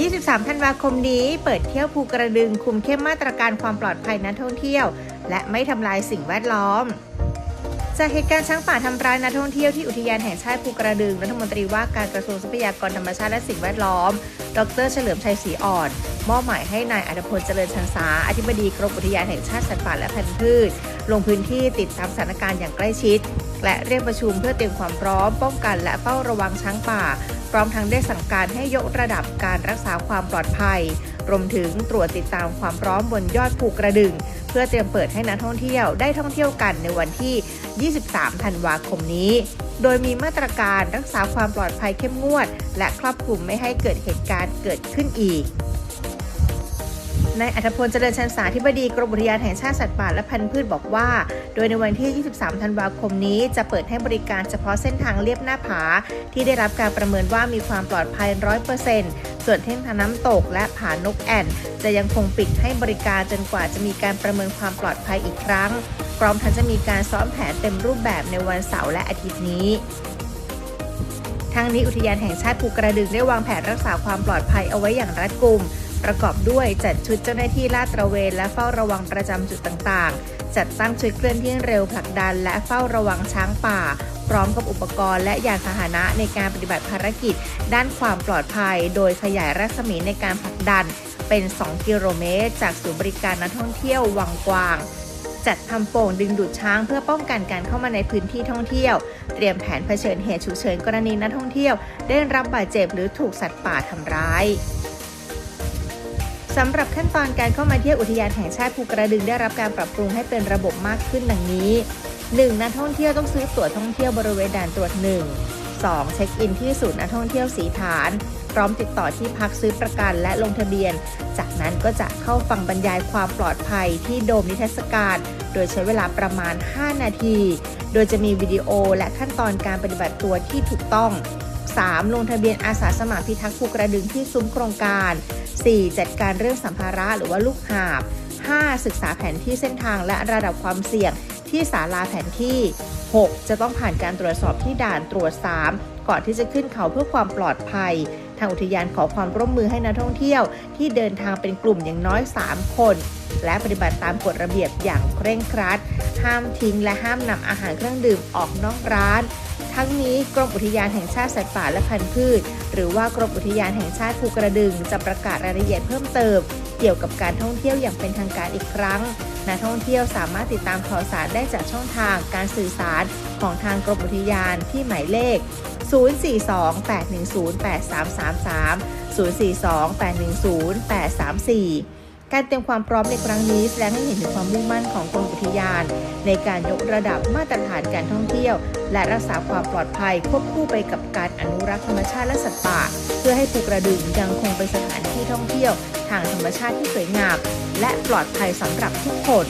23 ธันวาคมนี้เปิดเที่ยวภูกระดึงคุมเข้มมาตรการความปลอดภัยนักท่องเที่ยว และไม่ทำลายสิ่งแวดล้อม จากเหตุการณ์ช้างป่าทำร้ายนักท่องเที่ยวที่อุทยานแห่งชาติภูกระดึง รัฐมนตรีว่าการกระทรวงทรัพยากรธรรมชาติและสิ่งแวดล้อม ดร เฉลิมชัยศรีอ่อน มอบหมายให้นายอัธพลเจริญชันษาอธิบดีกรมอุทยานแห่งชาติสัตว์ป่าและพันธุ์พืช ลงพื้นที่ติดตามสถานการณ์อย่างใกล้ชิด และเรียกประชุมเพื่อเตรียมความพร้อม ป้องกันและเฝ้าระวังช้างป่า พร้อมทั้งได้สั่งการให้ยกระดับการรักษาความปลอดภัย รวมถึงตรวจติดตามความพร้อมบนยอดภูกระดึง พื่อเตรียมเปิดให้นักท่องเที่ยวได้ท่องเที่ยวกันในวันที่ 23 ธันวาคมนี้ โดยมีมาตรการรักษาความปลอดภัยเข้มงวด และครอบคลุมไม่ให้เกิดเหตุการณ์เกิดขึ้นอีก นายอัธพลเจริญชันสาธิบดีกรมอุทยานแห่งชาติสัตว์ป่าและพันธุ์พืชบอกว่า โดยในวันที่ 23 ธันวาคมนี้จะเปิดให้บริการเฉพาะเส้นทางเลียบหน้าผา ที่ได้รับการประเมินว่ามีความปลอดภัย 100%ส่วนเส้นทางน้ำตกและผานกแอ่น จะยังคงปิดให้บริการจนกว่าจะมีการประเมินความปลอดภัยอีกครั้งพร้อมทั้งจะมีการซ้อมแผนเต็มรูปแบบในวันเสาร์และอาทิตย์นี้ทางนี้อุทยานแห่งชาติภูกระดึงได้วางแผนรักษาความปลอดภัยเอาไว้อย่างรัดกุม ประกอบด้วยจัดชุดเจ้าหน้าที่ลาดตระเวนและเฝ้าระวังประจำจุดต่างๆ จัดตั้งชุดเคลื่อนที่เร็วผลักดัน และเฝ้าระวังช้างป่า พร้อมกับอุปกรณ์และยานพาหนะในการปฏิบัติภารกิจ ด้านความปลอดภัย โดยขยายรัศมีในการผลักดัน เป็น 2 กิโลเมตร จากศูนย์บริการนักท่องเที่ยววังกวางจัดทำโป่งดึงดูดช้างเพื่อป้องกันการเข้ามาในพื้นที่ท่องเที่ยว เตรียมแผนเผชิญเหตุฉุกเฉินกรณีนักท่องเที่ยว ได้รับบาดเจ็บหรือถูกสัตว์ป่าทำร้าย สำหรับขั้นตอนการเข้ามาเที่ยวอุทยานแห่งชาติภูกระดึงได้รับการปรับปรุงให้เป็นระบบมากขึ้นดังนี้ 1. นักท่องเที่ยวต้องซื้อตั๋วท่องเที่ยวบริเวณด่านตรวจ 1 2. เช็คอินที่ศูนย์นักท่องเที่ยวสีฐาน พร้อมติดต่อที่พักซื้อประกันและลงทะเบียน จากนั้นก็จะเข้าฟังบรรยายความปลอดภัยที่โดมนิทรรศการ โดยใช้เวลาประมาณ 5 นาที โดยจะมีวิดีโอและขั้นตอนการปฏิบัติตัวที่ถูกต้อง 3. ลงทะเบียนอาสาสมัครพิทักษ์ภูกระดึงที่ซุ้มโครงการ 4. จัดการเรื่องสัมภาระหรือว่าลูกหาบ 5. ศึกษาแผนที่เส้นทางและระดับความเสี่ยงที่ศาลาแผนที่ 6. จะต้องผ่านการตรวจสอบที่ด่านตรวจ 3 ก่อนที่จะขึ้นเขาเพื่อความปลอดภัย ทางอุทยานขอความร่วมมือให้นักท่องเที่ยว ที่เดินทางเป็นกลุ่มอย่างน้อย 3 คน และปฏิบัติตามกฎระเบียบอย่างเคร่งครัด ห้ามทิ้งและห้ามนำอาหารเครื่องดื่มออกนอกร้าน ทั้งนี้กรมอุทยานแห่งชาติสัตว์ป่าและพันธุ์พืช หรือว่ากรมอุทยานแห่งชาติภูกระดึงจะประกาศรายละเอียดเพิ่มเติม เกี่ยวกับการท่องเที่ยวอย่างเป็นทางการอีกครั้งนักท่องเที่ยวสามารถติดตามข่าวสารได้จากช่องทางการสื่อสารของทางกรมอุทยานที่หมายเลข 042-810-8333 042-810-834 การเตรียมความพร้อมในครั้งนี้แสดงให้เห็นถึงความมุ่งมั่นของกรมอุทยาน ในการยกระดับมาตรฐานการท่องเที่ยว และรักษาความปลอดภัยควบคู่ไปกับการอนุรักษ์ธรรมชาติและสัตว์ป่า เพื่อให้ภูกระดึงยังคงเป็นสถานที่ท่องเที่ยว ทางธรรมชาติที่สวยงามและปลอดภัยสำหรับทุกคน